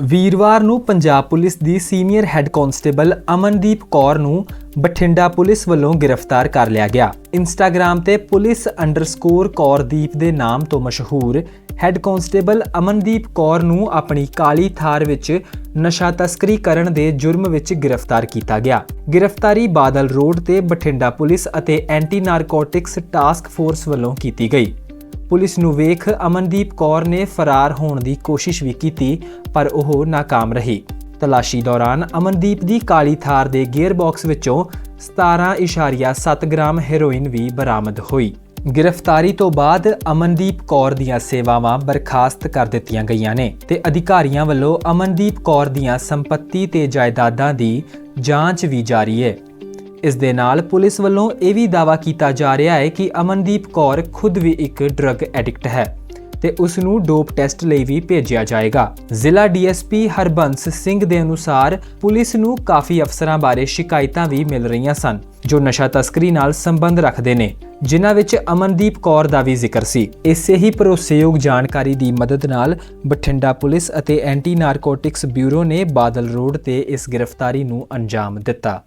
ਵੀਰਵਾਰ ਨੂੰ ਪੰਜਾਬ ਪੁਲਿਸ ਦੀ senior head constable Amandeep Kaur ਨੂੰ ਬਠਿੰਡਾ ਪੁਲਿਸ ਵੱਲੋਂ ਗ੍ਰਿਫਤਾਰ ਕਰ ਲਿਆ ਗਿਆ। ਇੰਸਟਾਗ੍ਰam ਤੇ ਪੁਲਿਸ_ਕੌਰਦੀਪ ਕੌਰਦੀਪ ਦੇ ਨਾਮ ਤੋਂ ਮਸ਼ਹੂਰ ਹੈੱਡ ਕਾਂਸਟੇਬਲ ਅਮਨਦੀਪ ਕੌਰ ਨੂੰ ਆਪਣੀ ਕਾਲੀ ਥਾਰ ਵਿੱਚ ਨਸ਼ਾ ਤਸਕਰੀ ਕਰਨ ਦੇ ਜੁਰਮ ਵਿੱਚ ਗ੍ਰਿਫਤਾਰ ਕੀਤਾ ਗਿਆ। ਗ੍ਰਿਫਤਾਰੀ ਬਾਦਲ ਰੋਡ ਤੇ ਬਠਿੰਡਾ ਪੁਲਿਸ ਅਤੇ ਐਂਟੀ ਨਾਰਕੋਟਿਕਸ ਟਾਸਕ ਫੋਰਸ ਵੱਲੋਂ ਕੀਤੀ ਗਈ। ਪੁਲਿਸ ਨੂੰ ਵੇਖ ਅਮਨਦੀਪ ਕੌਰ ਨੇ ਫਰਾਰ ਹੋਣ ਦੀ ਕੋਸ਼ਿਸ਼ ਵੀ ਕੀਤੀ, ਪਰ ਉਹ ناکਾਮ ਰਹੀ। ਤਲਾਸ਼ੀ ਦੌਰਾਨ ਅਮਨਦੀਪ ਦੀ ਕਾਲੀ ਥਾਰ ਦੇ ਗੇਅਰ ਬਾਕਸ ਵਿੱਚੋਂ 17.7 ਗ੍ਰਾਮ ਹੈਰੋਇਨ ਵੀ ਬਰਾਮਦ ਹੋਈ। ਗ੍ਰਿਫਤਾਰੀ ਤੋਂ ਬਾਅਦ ਅਮਨਦੀਪ ਕੌਰ ਦੀਆਂ ਸੇਵਾਵਾਂ ਬਰਖਾਸਤ ਕਰ ਦਿੱਤੀਆਂ ਗਈਆਂ ਨੇ ਤੇ ਅਧਿਕਾਰੀਆਂ ਵੱਲੋਂ ਅਮਨਦੀਪ ਕੌਰ ਦੀਆਂ ਸੰਪਤੀ ਤੇ ਜਾਇਦਾਦਾਂ ਦੀ ਜਾਂਚ ਵੀ ਜਾਰੀ ਹੈ। ਇਸ ਦੇ ਨਾਲ ਪੁਲਿਸ ਵੱਲੋਂ ਇਹ ਵੀ ਦਾਅਵਾ ਕੀਤਾ ਜਾ ਰਿਹਾ ਹੈ ਕਿ ਅਮਨਦੀਪ ਕੌਰ ਖੁਦ ਵੀ ਇੱਕ ਡਰੱਗ ਐਡਿਕਟ ਹੈ ਤੇ ਉਸ ਨੂੰ ਡੋਪ ਟੈਸਟ ਲਈ ਵੀ ਭੇਜਿਆ ਜਾਏਗਾ। ਜ਼ਿਲ੍ਹਾ ਡੀਐਸਪੀ ਹਰਬੰਸ ਸਿੰਘ ਦੇ ਅਨੁਸਾਰ ਪੁਲਿਸ ਨੂੰ ਕਾਫੀ ਅਫਸਰਾਂ ਬਾਰੇ ਸ਼ਿਕਾਇਤਾਂ ਵੀ ਮਿਲ ਰਹੀਆਂ ਸਨ, ਜੋ ਨਸ਼ਾ ਤਸਕਰੀ ਨਾਲ ਸੰਬੰਧ ਰੱਖਦੇ ਨੇ, ਜਿਨ੍ਹਾਂ ਵਿੱਚ ਅਮਨਦੀਪ ਕੌਰ ਦਾ ਵੀ ਜ਼ਿਕਰ ਸੀ। ਇਸੇ ਹੀ ਭਰੋਸੇਯੋਗ ਜਾਣਕਾਰੀ ਦੀ ਮਦਦ ਨਾਲ ਬਠਿੰਡਾ ਪੁਲਿਸ ਅਤੇ ਐਂਟੀ ਨਾਰਕੋਟਿਕਸ ਬਿਊਰੋ ਨੇ ਬਾਦਲ ਰੋਡ ਤੇ ਇਸ ਗ੍ਰਿਫਤਾਰੀ ਨੂੰ ਅੰਜਾਮ ਦਿੱਤਾ।